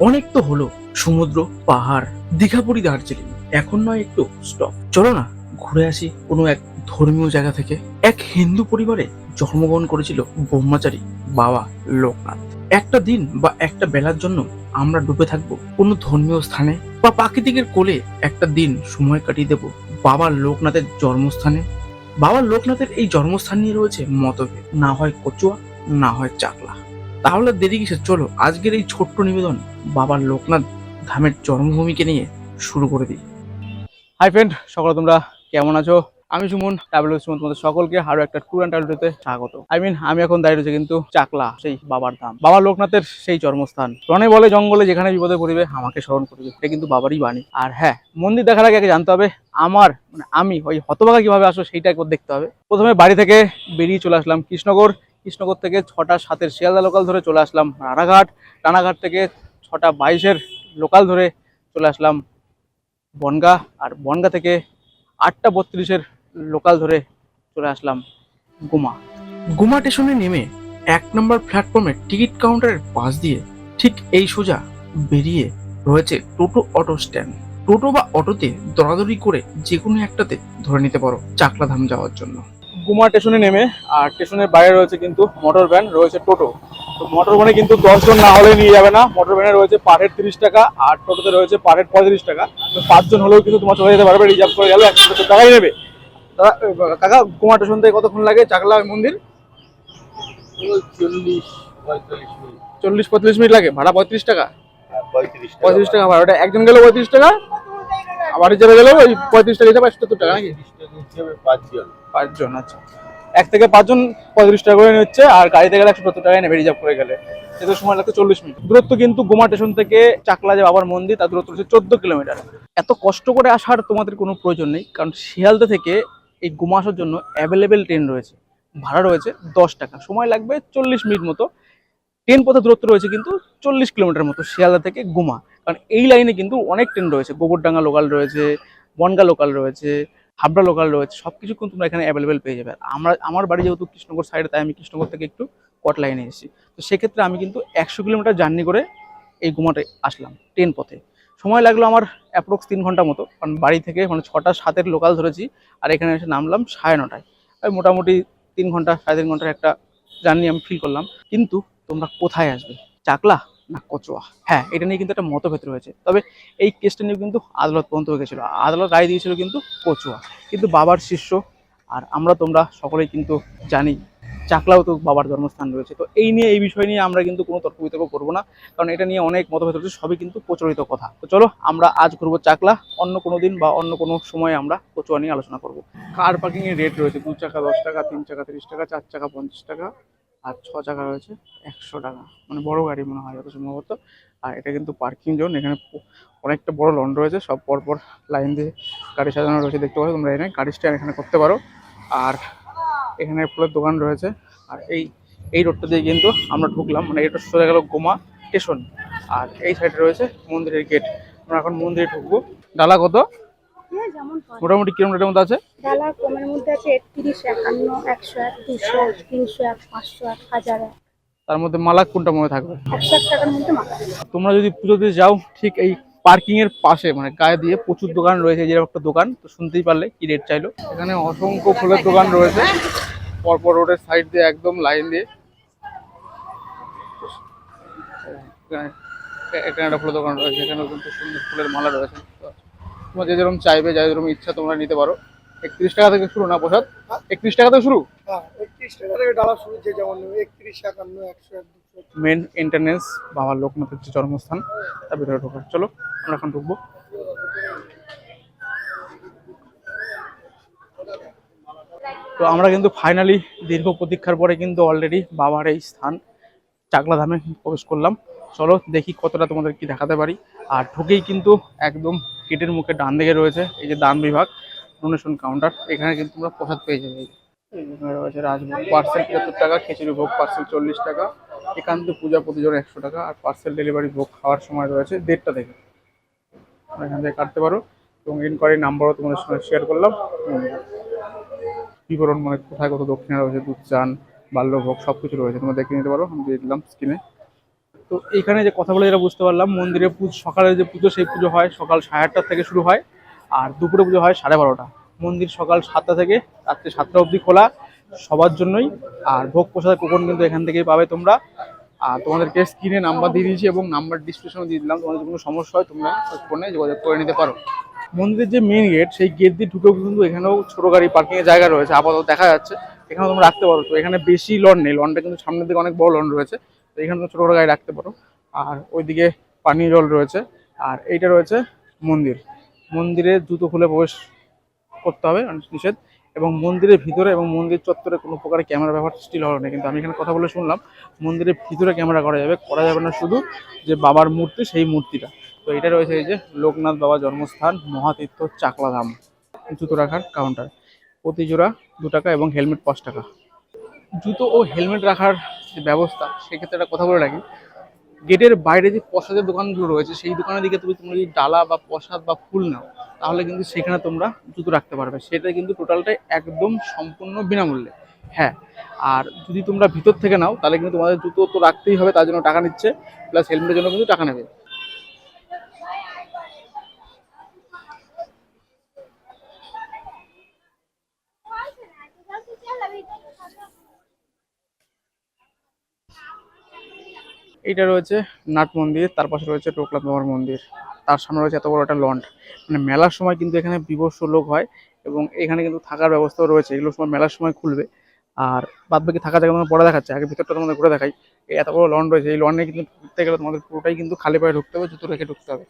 অনেক তো হলো, সমুদ্র, পাহাড় দীঘাপুরি দার্জিলিং। এখন নয় একটু স্টপ চলো না, ঘুরে আসি কোনো এক ধর্মীয় জায়গা থেকে। এক হিন্দু পরিবারে জন্মগ্রহণ করেছিল ব্রহ্মচারী বাবা লোকনাথ। একটা দিন বা একটা বেলার জন্য আমরা ডুবে থাকব কোনো ধর্মীয় স্থানে বা প্রাকৃতিকের কোলে একটা দিন সময় কাটিয়ে দেব বাবা লোকনাথের জন্মস্থানে। বাবা লোকনাথের এই জন্মস্থান নিয়ে রয়েছে মতভেদ। না হয় কচুয়া, না হয় চাকলা। তাহলে দেরি কিসের? চলো, আজকের এই ছোট্ট নিবেদন বাবা লোকনাথ ধামের জন্মভূমিকে নিয়ে শুরু করে দিই। হাই ফ্রেন্ড সকলে তোমরা কেমন আছো? আমি সুমন ট্রাভেল সুমন তোমাদের সকলকে আরও একটা ট্যুর অ্যান্ড ট্রাভেলতে স্বাগত। আই মিন আমি এখন দাঁড়িয়ে রয়েছে কিন্তু চাকলা, সেই বাবার ধাম। বাবা লোকনাথের সেই জন্মস্থান। রনে বলে জঙ্গলে যেখানে বিপদে পড়িবে, আমাকে স্মরণ করিবে। এটা কিন্তু বাবারই বাণী। আর হ্যাঁ মন্দির দেখার আগে আগে জানতে হবে, আমার মানে আমি, ওই হতভাগা কীভাবে আসো সেইটা একবার দেখতে হবে। প্রথমে বাড়ি থেকে বেরিয়ে চলে আসলাম কৃষ্ণগর কৃষ্ণগর থেকে ছটা সাতের শিয়ালদা লোকাল ধরে চলে আসলাম রানাঘাট। রানাঘাট থেকে ছটা বাইশের লোকাল ধরে চলে আসলাম বনগা। আর বনগা থেকে আটটা বত্রিশের লোকাল ধরে চলে আসলাম গুমা। গুমা স্টেশনে নেমে এক নম্বর প্ল্যাটফর্মে টিকিট কাউন্টারের পাশ দিয়ে ঠিক এই সোজা বেরিয়ে রয়েছে টোটো অটো স্ট্যান্ড টোটো বা অটোতে দরাদরি করে যে কোনো একটাতে ধরে নিতে পারো চাকলাধাম যাওয়ার জন্য। গুমা স্টেশনে নেমে আর স্টেশনের বাইরে রয়েছে কিন্তু মোটর ভ্যান রয়েছে টোটো। তো মোটর ভ্যানে কিন্তু দশজন না হলে নিয়ে যাবে না। মোটর ভ্যানে রয়েছে পার হেড তিরিশ টাকা আর টোটোতে রয়েছে পার হেড পঁয়ত্রিশ টাকা। তো পাঁচজন হলেও কিন্তু তোমার চলে যেতে পারবে রিজার্ভ করে গেলে একশো সত্তর টাকাই নেবে। দাদা কাকা গুমা স্টেশন থেকে কতক্ষণ লাগে? চাকলা মন্দির? চল্লিশ পঁয়তাল্লিশ মিনিট। চল্লিশ পঁয়ত্রিশ মিনিট লাগে ভাড়া পঁয়ত্রিশ টাকা? পঁয়ত্রিশ পঁয়ত্রিশ টাকা ভাড়া। ওটা একজন গেলে পঁয়ত্রিশ টাকা আবার রিজার্ভে গেলেও ওই পঁয়ত্রিশ টাকা হিসাবে সত্তর টাকা নাকি? হিসেবে পাঁচজন। পাঁচজন আচ্ছা। এক থেকে পাঁচজন পঁয়ত্রিশ টাকা করে নিচ্ছে, আর গাড়িতে গেলে একশো সত্তর টাকায় নেবে, রিজার্ভ করে গেলে। সেটা সময় লাগতো চল্লিশ মিনিট। দূরত্ব কিন্তু গোমা স্টেশন থেকে চাকলা যে বাবার মন্দির, তার দূরত্ব হচ্ছে চোদ্দ কিলোমিটার। এত কষ্ট করে আসার তোমাদের কোনো প্রয়োজন নেই, কারণ শিয়ালদা থেকে এই গোমা আসার জন্য অ্যাভেলেবেল ট্রেন রয়েছে। ভাড়া রয়েছে দশ টাকা। সময় লাগবে চল্লিশ মিনিট মতো। ট্রেন পথে দূরত্ব রয়েছে কিন্তু চল্লিশ কিলোমিটার মতো শিয়ালদা থেকে গুমা। কারণ এই লাইনে কিন্তু অনেক ট্রেন রয়েছে। গোবরডাঙ্গা লোকাল রয়েছে, বনগা লোকাল রয়েছে হাবড়া লোকাল রয়েছে সব কিছু কিন্তু তোমরা এখানে অ্যাভেলেবেল পেয়ে যাবে। আমরা, আমার বাড়ি যেহেতু কৃষ্ণনগর সাইডে তাই আমি কৃষ্ণনগর থেকে একটু কট লাইনে এসেছি। তো সেক্ষেত্রে আমি কিন্তু একশো কিলোমিটার জার্নি করে এই গুমাটায় আসলাম ট্রেন পথে। সময় লাগল আমার অ্যাপ্রক্স তিন ঘণ্টা মতো, কারণ বাড়ি থেকে মানে ছটা সাতের লোকাল ধরেছি, আর এখানে এসে নামলাম সাড়ে নটায়। ওই মোটামুটি তিন ঘণ্টা, সাড়ে তিন ঘণ্টার একটা জার্নি আমি ফিল করলাম। কিন্তু তোমরা কোথায় আসবে? চাকলা? না, কচুয়া। হ্যাঁ এটা নিয়ে কিন্তু একটা মতভেদ রয়েছে। তবে এই কেসটা নিয়ে কিন্তু আদালত পর্যন্ত গেছিল আদালত রায় দিয়েছিল কিন্তু কচুয়া। কিন্তু বাবার শিষ্য, আর আমরা তোমরা সকলেই কিন্তু জানি, চাকলাও তো বাবার জন্মস্থান রয়েছে। তো এই নিয়ে, এই বিষয় নিয়ে আমরা কিন্তু কোনো তর্ক বিতর্ক করব না, কারণ এটা নিয়ে অনেক মতভেদ রয়েছে, সবই কিন্তু প্রচলিত কথা। তো চলো, আমরা আজ ঘুরবো চাকলা, অন্য কোনো দিন বা অন্য কোনো সময় আমরা কচুয়া নিয়ে আলোচনা করব। কার পার্কিং এর রেট রয়েছে? দু চাকা, দশ টাকা, তিন চাকা, তিরিশ টাকা, চার চাকা, পঞ্চাশ টাকা? আর ছ চাকা রয়েছে, একশো টাকা। মানে বড় গাড়ি মনে হয় যত সম্ভবত। আর এটা কিন্তু পার্কিং জোন এখানে অনেকটা বড় লন রয়েছে, সব পরপর লাইন দিয়ে গাড়ি সাজানো রয়েছে, দেখতে পাচ্ছ তোমরা এখানে। গাড়ি স্ট্যান্ড এখানে করতে পারো। আর এখানে ফুলের দোকান রয়েছে। আর এই এই রোডটা দিয়ে কিন্তু আমরা ঢুকলাম। মানে এটা সোজা গেল গোমা স্টেশন আর এই সাইডে রয়েছে মন্দিরের গেট আমরা এখন মন্দিরে ঢুকবো। ডালা কত হ্যাঁ। মোটামুটি কিলোমিটারের মধ্যে আছে? ডালা কমের মধ্যে আছে একত্রিশ একান্ন একশো এক দুশো তিনশো এক পাঁচশো এক হাজার এক। তার মধ্যে মালা কোনটা মনে থাকবে? তোমরা যদি পুজোতে যাও ঠিক এই পার্কিং এর পাশে মানে গায়ে দিয়ে প্রচুর দোকান রয়েছে যেরকম একটা দোকান তো শুনতেই পারলে কি রেট চাইলো? এখানে অসংখ্য ফুলের দোকান রয়েছে। পরপর রোডের সাইড দিয়ে একদম লাইন দিয়ে। এখানে- একটা ফুলের দোকান রয়েছে এখানেও কিন্তু সুন্দর ফুলের মালা রয়েছে। তোমরা যে যেরকম চাইবে যাই যেরকম ইচ্ছা তোমরা নিতে পারো। একত্রিশ টাকা থেকে শুরু না প্রসাদ? একত্রিশ টাকা থেকে শুরু? হ্যাঁ একত্রিশ টাকা থেকে ডালা শুরু যে যেমন একত্রিশ একান্ন একশো মেন এন্টারনেন্স বাবা লোকনাথের যে জন্মস্থান তার ভিতরে ঢোকার চলো আমরা এখন ঢুকবো। তো আমরা কিন্তু ফাইনালি দীর্ঘ প্রতীক্ষার পরে কিন্তু অলরেডি বাবার এই স্থান চাকলা ধামে প্রবেশ করলাম। চলো দেখি কতটা তোমাদের কি দেখাতে পারি। আর ঢুকেই কিন্তু একদম গেটের মুখে ডান দিকে রয়েছে, এই যে দান বিভাগ ডোনেশন কাউন্টার এখানে কিন্তু তোমরা প্রসাদ পেয়ে যাবে। রয়েছে রাজভোগ পার্সেল পঁচাত্তর টাকা, খিচুড়ি ভোগ পার্সেল চল্লিশ টাকা একান্ত পূজা প্রতিজন একশো টাকা, আর পার্সেল ডেলিভারি ভোগ খাওয়ার সময় রয়েছে দেড়টা থেকে। তোমরা এখান থেকে কাটতে পারো, এবং ইনকোয়ারি নাম্বারও তোমাদের সঙ্গে শেয়ার করলাম। বিবরণ মানে কোথায় কত দক্ষিণা রয়েছে, দুধ, চান, বাল্যভোগ সব কিছু রয়েছে, তোমরা দেখে নিতে পারো, আমি দিয়ে দিলাম স্ক্রিনে তো এইখানে যে কথা বলে যেটা বুঝতে পারলাম, মন্দিরে পুজো, সকালে যে পুজো, সেই পুজো হয় সকাল সাড়ে আটটা থেকে শুরু হয় আর দুপুরে পুজো হয় সাড়ে বারোটা। মন্দির সকাল সাতটা থেকে রাত্রে সাতটা অবধি খোলা সবার জন্যই। আর ভোগ প্রসাদ কুপন কিন্তু এখান থেকেই পাবে তোমরা। আর তোমাদেরকে স্ক্রিনে নাম্বার দিয়ে দিয়েছি এবং নাম্বার ডিসক্রিপশনে দিয়ে দিলাম। তোমাদের কোনো সমস্যা হয় তোমরা ফোনে যোগাযোগ করে নিতে পারো। মন্দিরের যে মেন গেট সেই গেট দিয়ে ঢুকেও কিন্তু এখানেও ছোট গাড়ি পার্কিং এর জায়গা রয়েছে। আপাতত দেখা যাচ্ছে। এখানে তোমরা রাখতে পারো। তো এখানে বেশি লন নেই। লনটা কিন্তু সামনের দিকে অনেক বড় লন রয়েছে। তো এখানে তোমরা ছোট গাড়ি রাখতে পারো। আর ওইদিকে পানীয় জল রয়েছে। আর এইটা রয়েছে মন্দির। মন্দিরে জুতো খুলে প্রবেশ করতে হবে নিষেধ। এবং মন্দিরের ভিতরে এবং মন্দির চত্বরে কোনো প্রকারের ক্যামেরা ব্যবহার স্টিল হলো না। কিন্তু আমি এখানে কথা বলে শুনলাম, মন্দিরের ভিতরে ক্যামেরা করা যাবে। করা যাবে না শুধু যে বাবার মূর্তি, সেই মূর্তিটা। তো এটা রয়েছে এই যে লোকনাথ বাবা জন্মস্থান, মহাতীর্থ চাকলাধাম। জুতো রাখার কাউন্টার প্রতি জোড়া দু টাকা এবং হেলমেট পাঁচ টাকা। জুতো ও হেলমেট রাখার যে ব্যবস্থা, সেক্ষেত্রে একটা কথা বলে রাখি। গেটের বাইরে যে প্রসাদের দোকানগুলো রয়েছে, সেই দোকানের দিকে তুমি তোমরা যদি ডালা বা প্রসাদ বা ফুল নাও, তাহলে কিন্তু সেখানে তোমরা জুতো রাখতে পারবে। সেটা কিন্তু টোটালটাই একদম সম্পূর্ণ বিনামূল্যে। হ্যাঁ আর যদি তোমরা ভিতর থেকে নাও, তাহলে কিন্তু তোমাদের জুতো তো রাখতেই হবে, তার জন্য টাকা নিচ্ছে, প্লাস হেলমেটের জন্য কিন্তু টাকা নেবে। এইটা রয়েছে নাট মন্দির, তার পাশে রয়েছে টোকলাত বাবার মন্দির। তার সামনে রয়েছে এত বড় একটা লন্ড। মানে মেলার সময় কিন্তু এখানে বিবস্ত লোক হয় এবং এখানে কিন্তু থাকার ব্যবস্থাও রয়েছে। এগুলো সময় মেলার সময় খুলবে। আর বাদ বাকি থাকা জায়গা তোমার পরে দেখাচ্ছে। আগে ভিতরটা তোমাদের ঘুরে দেখাই। এই এত বড় লন্ড রয়েছে। এই লন্ডে কিন্তু ঢুকতে গেলে তোমাদের পুরোটাই কিন্তু খালি পায়ে ঢুকতে হবে, জুতো রেখে ঢুকতে হবে।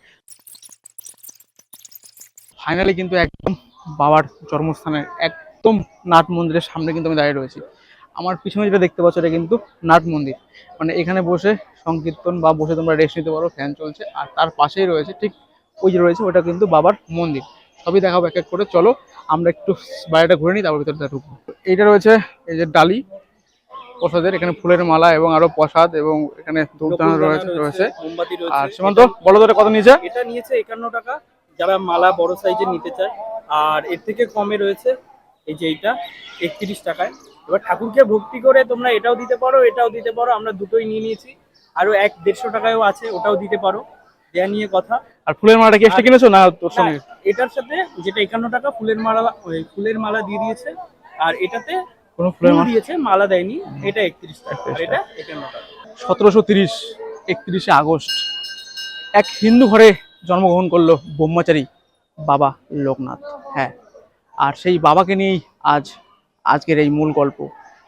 ফাইনালি কিন্তু একদম বাবার জন্মস্থানের একদম নাট মন্দিরের সামনে কিন্তু আমি দাঁড়িয়ে রয়েছি। আমার পিছনে যেটা দেখতে পাচ্ছ, এটা কিন্তু নাট মন্দির। মানে এখানে বসে সংকীর্তন বা বসে তোমরা রেস্ট নিতে পারো ফ্যান চলছে। আর তার পাশেই রয়েছে ঠিক ওই যে রয়েছে ওটা কিন্তু বাবার মন্দির। সবই দেখাবো এক এক করে। চলো আমরা একটু বাইরেটা ঘুরে নিই তারপর ভিতরটা ঢুকবো। এইটা রয়েছে এই যে ডালি প্রসাদের। এখানে ফুলের মালা এবং আরও প্রসাদ এবং এখানে ধূপদান রয়েছে রয়েছে। আর সীমান্ত বলো তো এটা কত নিয়েছে? এটা নিয়েছে একান্ন টাকা। যারা মালা বড় সাইজের নিতে চায় আর এর থেকে কমে রয়েছে এই যে এইটা একত্রিশ টাকায়। এবার ঠাকুরকে ভক্তি করে তোমরা এটাও দিতে পারো এটাও দিতে পারো আমরা দুটোই নিয়ে নিয়েছি। আরও এক দেড়শো টাকায়ও আছে ওটাও দিতে পারো। দেয়া নিয়ে কথা। আর ফুলের মালাটা কি এক্সট্রা কিনেছো না তোর সঙ্গে? এটার সাথে যেটা একান্ন টাকা ফুলের মালা ওই ফুলের মালা দিয়ে দিয়েছে আর এটাতে কোনো ফুলের ফুল মালা? দিয়েছে মালা দেয়নি এটা একত্রিশ টাকা এটা একান্ন টাকা। সতেরোশো তিরিশ একত্রিশে আগস্ট। এক হিন্দু ঘরে জন্মগ্রহণ করল ব্রহ্মচারী বাবা লোকনাথ হ্যাঁ। আর সেই বাবাকে নিয়েই আজ আজকের এই মূল গল্প।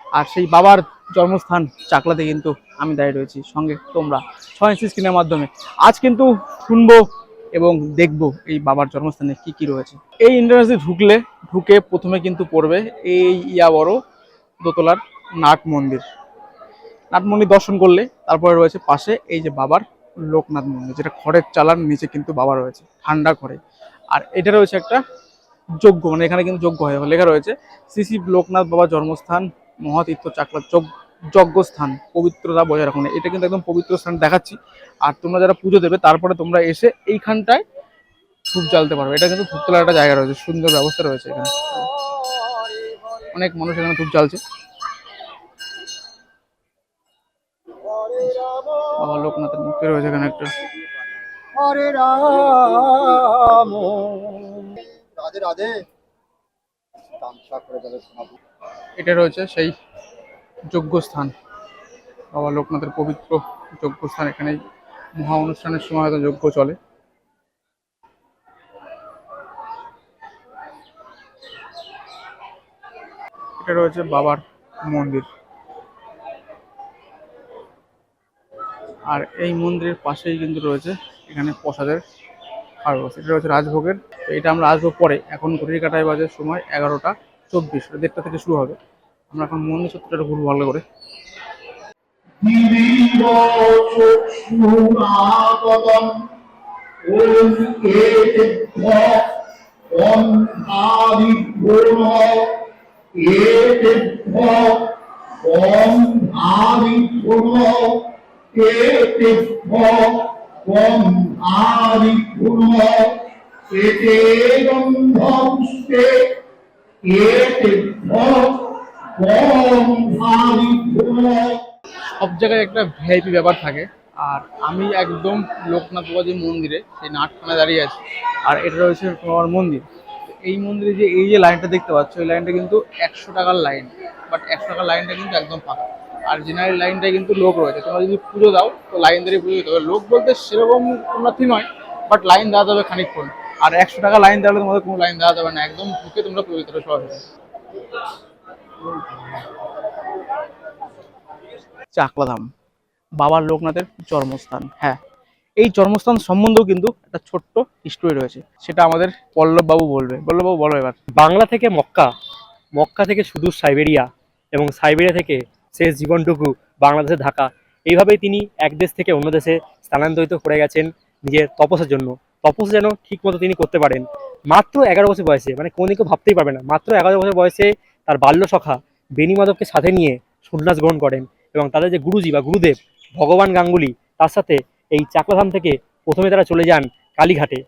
আর সেই বাবার জন্মস্থান চাকলাতে কিন্তু আমি দাঁড়িয়ে রয়েছি। সঙ্গে তোমরা ছয় স্ক্রিনের মাধ্যমে। আজ কিন্তু শুনব এবং দেখব এই বাবার জন্মস্থানে কি কি রয়েছে। এই ইন্টারনেটে ঢুকলে, ঢুকে প্রথমে কিন্তু পড়বে এই ইয়া বড় দোতলার নাট মন্দির। নাট মন্দির দর্শন করলে তারপরে রয়েছে পাশে এই যে বাবার লোকনাথ মন্দির, যেটা খড়ের চালার নিচে কিন্তু বাবা রয়েছে, ঠান্ডা ঘরে আর এটা রয়েছে একটা যজ্ঞ মানে এখানে কিন্তু যজ্ঞ হয় লেখা রয়েছে শ্রী শ্রী লোকনাথ বাবার জন্মস্থান, মহাতীর্থ চাকলা যজ্ঞ যজ্ঞস্থান, পবিত্রতা বজায় রাখুন। এটা কিন্তু একদম পবিত্র স্থান দেখাচ্ছি। আর তোমরা যারা পুজো দেবে, তারপরে তোমরা এসে এইখানটায় ধূপ জ্বালতে পারবে। এটা কিন্তু ধূপ তোলার একটা জায়গা রয়েছে, সুন্দর ব্যবস্থা রয়েছে এখানে। অনেক মানুষ এখানে ধূপ জ্বালছে। বাবা লোকনাথের মূর্তি রয়েছে এখানে একটা। রাধে রাধে। এটা রয়েছে সেই যজ্ঞস্থান। বাবা লোকনাথের পবিত্র যজ্ঞস্থান। এখানে মহা অনুষ্ঠানের সময় হয়তো যজ্ঞ চলে। এটা রয়েছে বাবার মন্দির। আর এই মন্দিরের পাশেই কিন্তু রয়েছে এখানে প্রসাদের আর এটা রয়েছে রাজভোগের। তো এটা আমরা আসব পরে। এখন ঘড়ির কাটায় বাজে সময় এগারোটা চব্বিশ দেড়টা থেকে শুরু হবে। আমরা এখন মন্দির চত্বরটা ঘুরবো ভালো করে। দিবিবচক্ষুরাপদম আদিভ্যুম এতে ওম আদিভ্যুম সব জায়গায় একটা ভিআইপি ব্যাপার থাকে, আর আমি একদম লোকনাথ বাবাজি মন্দিরে, সেই নাটখানা দাঁড়িয়ে আছি। আর এটা রয়েছে তোমার মন্দির। এই মন্দিরে যে, এই যে লাইনটা দেখতে পাচ্ছ এই লাইনটা কিন্তু একশো টাকার লাইন বাট একশো টাকার লাইনটা কিন্তু একদম ফাঁকা। আর জেনারেল লাইনটায় কিন্তু লোক রয়েছে। তোমরা যদি পুজো দাও তো লাইন দাঁড়িয়ে পুজো দিতে হবে। লোক বলতে সেরকম উন্নতি নয় বাট লাইন দেওয়া যাবে খানিকক্ষণ। আর একশো টাকা লাইন দেওয়ালে তোমাদের কোনো লাইন দেওয়া যাবে না। একদম ঢুকে তোমরা পুজো দিতে সরাসরি চাকলাধাম বাবার লোকনাথের জন্মস্থান হ্যাঁ। এই জন্মস্থান সম্বন্ধেও কিন্তু একটা ছোট্ট হিস্টোরি রয়েছে। সেটা আমাদের পল্লব বাবু বলবে। পল্লব বাবু বলো এবার। বাংলা থেকে মক্কা মক্কা থেকে সুদূর সাইবেরিয়া এবং সাইবেরিয়া থেকে শেষ জীবনটুকু বাংলাদেশে ঢাকা। এইভাবেই তিনি এক দেশ থেকে অন্য দেশে স্থানান্তরিত করে গেছেন নিজের তপসের জন্য। তপস যেন ঠিক মতো তিনি করতে পারেন। মাত্র এগারো বছর বয়সে মানে কোনো কেউ ভাবতেই পারবে না, মাত্র এগারো বছর বয়সে তার বাল্য সখা বেনি মাধবকে সাথে নিয়ে সন্ন্যাস গ্রহণ করেন এবং তাদের যে গুরুজি বা গুরুদেব ভগবান গাঙ্গুলি, তার সাথে এই চাকলাধাম থেকে প্রথমে তারা চলে যান কালীঘাটে,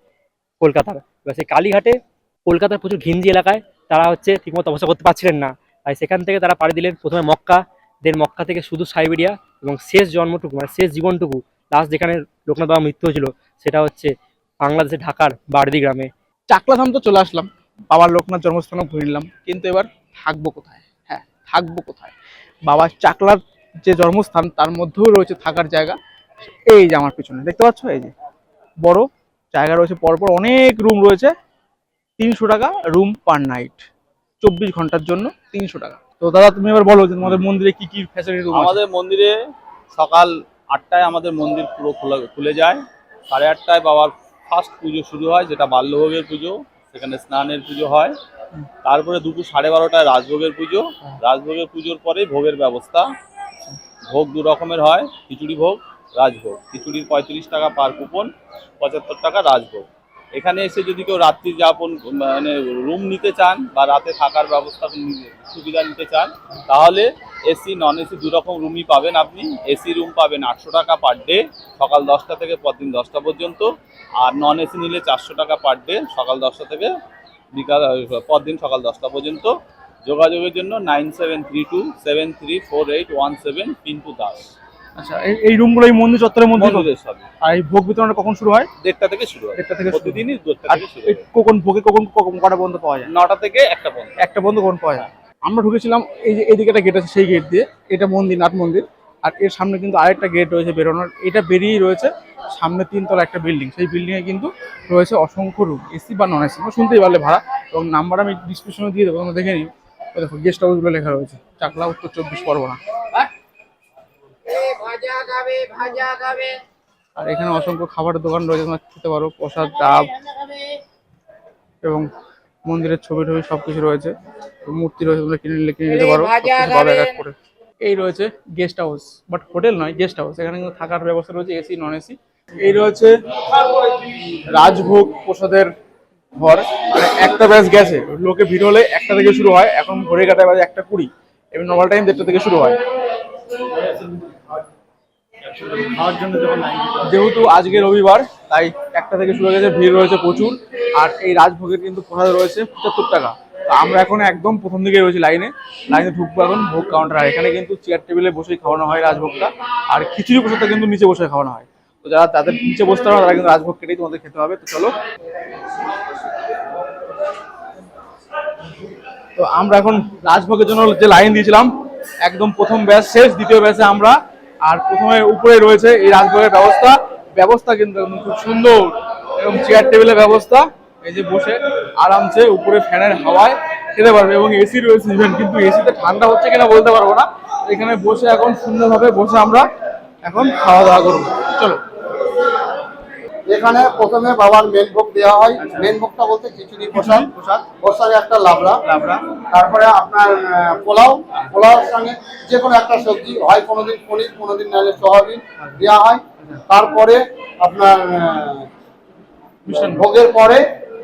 কলকাতার। এবার সেই কালীঘাটে কলকাতার প্রচুর ঘিঞ্জি এলাকায় তারা হচ্ছে ঠিকমতো তপস্যা করতে পারছিলেন না। তাই সেখান থেকে তারা পাড়ি দিলেন প্রথমে মক্কা দেন মক্কা থেকে শুধু সাইবেরিয়া এবং শেষ জন্মটুকু মানে শেষ জীবনটুকু লাস্ট যেখানে লোকনাথ বাবা মৃত্যু হয়েছিল, সেটা হচ্ছে বাংলাদেশের ঢাকার বারদি গ্রামে। চাকলাধাম তো চলে আসলাম, বাবার লোকনাথ জন্মস্থানও ঘুরে নিলাম, কিন্তু এবার থাকব কোথায়? হ্যাঁ থাকব কোথায়? বাবার চাকলার যে জন্মস্থান, তার মধ্যেও রয়েছে থাকার জায়গা, এই যে আমার পিছনে, দেখতে পাচ্ছ? এই যে বড় জায়গা রয়েছে, পরপর অনেক রুম রয়েছে, তিনশো টাকা রুম পার নাইট চব্বিশ ঘণ্টার জন্য তিনশো টাকা। তো দাদা, তুমি এবার বলো যে তোমাদের মন্দিরে কি কি ফ্যাসিলিটি আমাদের মন্দিরে সকাল আটটায় আমাদের মন্দির পুরো খোলা, খুলে যায়। সাড়ে আটটায় বাবার ফার্স্ট পুজো শুরু হয়, যেটা বাল্যভোগের পুজো, সেখানে স্নানের পুজো হয়। তারপরে দুপুর সাড়ে বারোটায় রাজভোগের পুজো। রাজভোগের পুজোর পরে ভোগের ব্যবস্থা। ভোগ দু রকমের হয়, খিচুড়ি ভোগ, রাজভোগ। খিচুড়ির পঁয়ত্রিশ টাকা পার কুপন পঁচাত্তর টাকা রাজভোগ। এখানে এসে যদি কেউ রাত্রি যাপন মানে রুম নিতে চান বা রাতে থাকার ব্যবস্থা সুবিধা নিতে চান, তাহলে এসি নন এসি দু রকম রুমই পাবেন আপনি। এসি রুম পাবেন আটশো টাকা পার ডে সকাল দশটা থেকে পরদিন দশটা পর্যন্ত। আর নন এসি নিলে চারশো টাকা পার ডে সকাল দশটা থেকে বিকাল পরদিন সকাল দশটা পর্যন্ত। যোগাযোগের জন্য nine seven three two seven three four eight one seven Pintu Das. আচ্ছা এই- রুমগুলো এই মন্দির চত্বরের মধ্যে আর এই ভোগ বিতরণটা কখন শুরু হয়? দেড়টা থেকে শুরু হয়। দেড়টা থেকে প্রতিদিনই দেড়টা থেকে শুরু হয়। কখন ভোগে কখন কখন কটা পর্যন্ত পাওয়া যায়? নটা থেকে একটা পর্যন্ত। একটা বন্ধ কোন পাওয়া যায়? আমরা ঢুকেছিলাম এই যে এইদিকে একটা গেট আছে সেই গেট দিয়ে। এটা মন্দির নাট মন্দির। আর এর সামনে কিন্তু আরেকটা গেট রয়েছে বেরোনোর। এটা বেরিয়েই রয়েছে সামনে তিনতলা একটা বিল্ডিং সেই বিল্ডিংয়ে কিন্তু রয়েছে অসংখ্য রুম এসি বা নন এসি শুনতেই পারলে ভাড়া। এবং নাম্বার আমি ডিসক্রিপশনে দিয়ে দেবো তোমরা দেখে নিই দেখো গেস্ট হাউসগুলো লেখা রয়েছে। চাকলা উত্তর চব্বিশ পরগনা। আর এখানে অসংখ্য খাবারের দোকান রয়েছে তোমরা খেতে পারো। প্রসাদ ডাব এবং মন্দিরের ছবি টবি সবকিছু রয়েছে। মূর্তি রয়েছে তোমরা কিনে নিলে কিনে নিতে পারো। পাবে এক এক করে। এই রয়েছে গেস্ট হাউস বাট হোটেল নয় গেস্ট হাউস এখানে কিন্তু থাকার ব্যবস্থা রয়েছে এসি নন এসি এই রয়েছে রাজভোগ প্রসাদের ঘর। মানে একটা ব্যাচ গেছে। লোকে ভিড় হলে একটা থেকে শুরু হয়। এখন ঘড়ি কাটায় বাজে একটা কুড়ি। এবং নর্মাল টাইম দেড়টা থেকে শুরু হয়। যেহেতু আজকে রবিবার, তাই একটা থেকে শুরু হয়ে গেছে, ভিড় রয়েছে প্রচুর। আর এই রাজভোগের কিন্তু প্রসাদ রয়েছে পঁচাত্তর টাকা। তো আমরা এখন একদম প্রথম দিকে রয়েছি লাইনে। লাইনে ঢুকবো এখন, ভোগ কাউন্টার। আর এখানে কিন্তু চেয়ার টেবিলে বসেই খাওয়ানো হয় রাজভোগটা। আর খিচুড়ি প্রসাদটা কিন্তু নিচে বসে খাওয়ানো হয়। তো যারা তাদের নিচে বসতে হবে, তারা কিন্তু রাজভোগ কেটেই তোমাদের খেতে হবে। তো চলো। তো আমরা এখন রাজভোগের জন্য যে লাইন দিয়েছিলাম, একদম প্রথম ব্যাচ, শেষ দ্বিতীয় ব্যাচে আমরা আর প্রথমে উপরে রয়েছে এই রাজভোগের ব্যবস্থা। ব্যবস্থা কিন্তু খুব সুন্দর। এবং চেয়ার টেবিলের ব্যবস্থা। এই যে বসে আরামসে উপরে ফ্যানের হাওয়ায় খেতে পারবে এবং এসি রয়েছে ইভেন কিন্তু এসিতে ঠান্ডা হচ্ছে কিনা বলতে পারব না। এখানে বসে এখন সুন্দরভাবে বসে আমরা এখন খাওয়া দাওয়া করব। চলো। এখানে প্রথমে বাবার মেন ভোগ দেওয়া হয়। মেন ভোগটা বলতে খিচুড়ি প্রসাদ। প্রসাদ। সঙ্গে একটা লাবড়া। লাবড়া। তারপরে আপনার পোলাও। পোলাওর সঙ্গে যে কোনো একটা সবজি। হয় কোনোদিন পনির কোনোদিন নাহলে সোয়াবিন দেওয়া হয়। তারপরে আপনার ভোগের পরে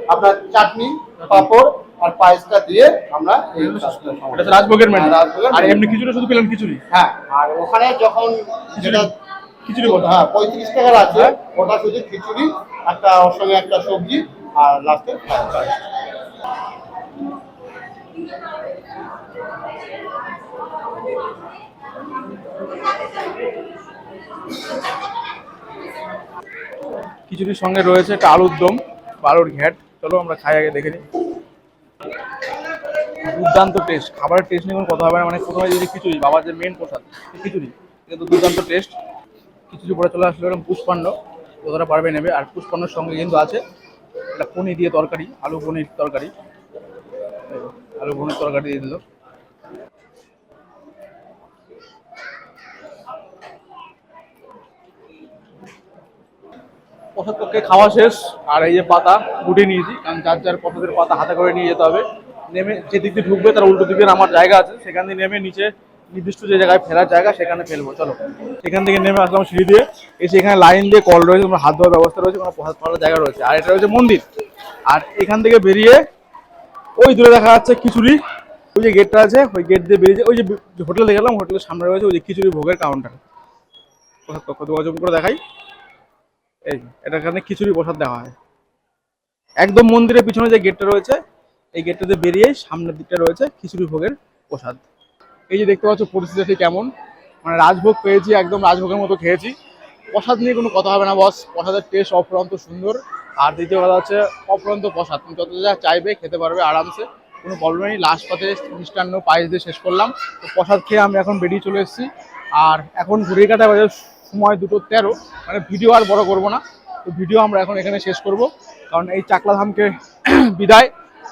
আপনার চাটনি পাঁপড় আর পায়েসটা দিয়ে আমরা এই রাজভোগের মেনু হ্যাঁ, রাজভোগের আর এমনি খিচুড়ি শুধু পেলাম খিচুড়ি? হ্যাঁ আর ওখানে যখন যেটা খিচুড়ি হ্যাঁ পঁয়ত্রিশ টাকার আছে ওটা শুধু খিচুড়ি একটা ওর সঙ্গে একটা সবজি আর লাস্টে খিচুড়ির সঙ্গে রয়েছে একটা আলুর দম আলুর ঘ্যাট। চলো আমরা খাই আগে দেখে নিই। দুর্দান্ত টেস্ট খাবারের টেস্ট নিয়ে কোনো কথা হবে না মানে প্রথমে যদি খিচুড়ি বাবার যে মেন প্রসাদ খিচুড়ি কিন্তু দুর্দান্ত টেস্ট খিচুড়ি পরে চলে আসলো এরকম পুষ্পান্ন যতটা পারবে নেবে। আর পুষ্পান্নর সঙ্গে কিন্তু আছে একটা পনির দিয়ে তরকারি, আলু পনির তরকারি। আলু পনির তরকারি দিয়ে দিল। প্রসাদ পক্ষে খাওয়া শেষ, আর এই যে পাতা গুটে নিয়েছি, কারণ যার যার প্রসাদের পাতা হাতে করে নিয়ে যেতে হবে। নেমে যে দিক দিয়ে ঢুকবে তার উল্টো দিকে আমার জায়গা আছে, সেখান দিয়ে নেমে নিচে নির্দিষ্ট যে জায়গায় ফেরার জায়গা, সেখানে ফেলব। চলো। সেখান থেকে নেমে আসলাম সিঁড়ি দিয়ে। এসে এখানে লাইন দিয়ে কল রয়েছে তোমার হাত ধোয়ার ব্যবস্থা রয়েছে, কোনো প্রসাদ পাওয়ার জায়গা রয়েছে। আর এটা রয়েছে মন্দির। আর এখান থেকে বেরিয়ে ওই দূরে দেখা যাচ্ছে খিচুড়ি। ওই যে গেটটা আছে, ওই গেট দিয়ে বেরিয়ে ওই যে হোটেল দেখলাম, হোটেলের সামনে রয়েছে ওই যে খিচুড়ি ভোগের কাউন্টার প্রসাদ কক্ষ যোগাযোগ করে দেখাই। এই এটা এখানে খিচুড়ি প্রসাদ দেওয়া হয়। একদম মন্দিরের পিছনে যে গেটটা রয়েছে, এই গেটটাতে বেরিয়ে সামনের দিকটা রয়েছে খিচুড়ি ভোগের প্রসাদ। এই যে দেখতে পাচ্ছ পরিস্থিতি কেমন? মানে রাজভোগ পেয়েছি, একদম রাজভোগের মতো খেয়েছি। প্রসাদ নিয়ে কোনো কথা হবে না বস প্রসাদের টেস্ট অফুরন্ত সুন্দর। আর দ্বিতীয় কথা হচ্ছে, অফুরন্ত প্রসাদ। তুমি যত যা চাইবে খেতে পারবে আরামসে, কোনো প্রবলেম নেই। লাস্ট পাতে মিষ্টান্ন পায়েস দিয়ে শেষ করলাম। তো প্রসাদ খেয়ে আমি এখন বেরিয়ে চলে এসেছি। আর এখন ঘুরিয়ে কাটা বাজে সময় দুটো তেরো। মানে ভিডিও আর বড় করব না। তো ভিডিও আমরা এখন এখানে শেষ করব। কারণ এই চাকলা ধামকে বিদায়।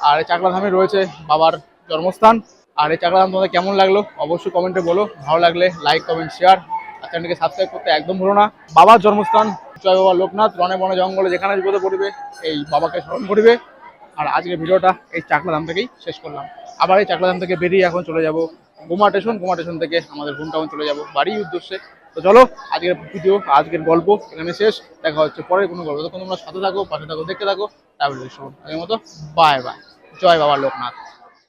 আর এই চাকলা ধামে রয়েছে বাবার জন্মস্থান। আর এই ধাম তোমাদের কেমন লাগল? অবশ্যই কমেন্টে বলো। ভালো লাগলে লাইক কমেন্ট শেয়ার আর চ্যানেলকে সাবস্ক্রাইব করতে একদম ভুলো না। বাবার জন্মস্থান জয় বাবা লোকনাথ রনে বনে জঙ্গলে যেখানে বিপদে পড়বে, এই বাবাকে স্মরণ করবে। আর আজকের ভিডিওটা এই চাকলা ধাম থেকেই শেষ করলাম। আবার এই চাকলা ধাম থেকে বেরিয়ে এখন চলে যাব গোমা স্টেশন গোমা স্টেশন থেকে আমাদের হোম টাউন চলে যাব বাড়ির উদ্দেশ্যে। তো চলো, আজকের ভিডিও আজকের গল্প এখানে শেষ। দেখা হচ্ছে পরের কোনো গল্প। তখন তোমরা সাথে থাকো, পাশে থাকো, দেখতে থাকো। ট্রাভেল আগের মতো বাই বাই জয় বাবা লোকনাথ।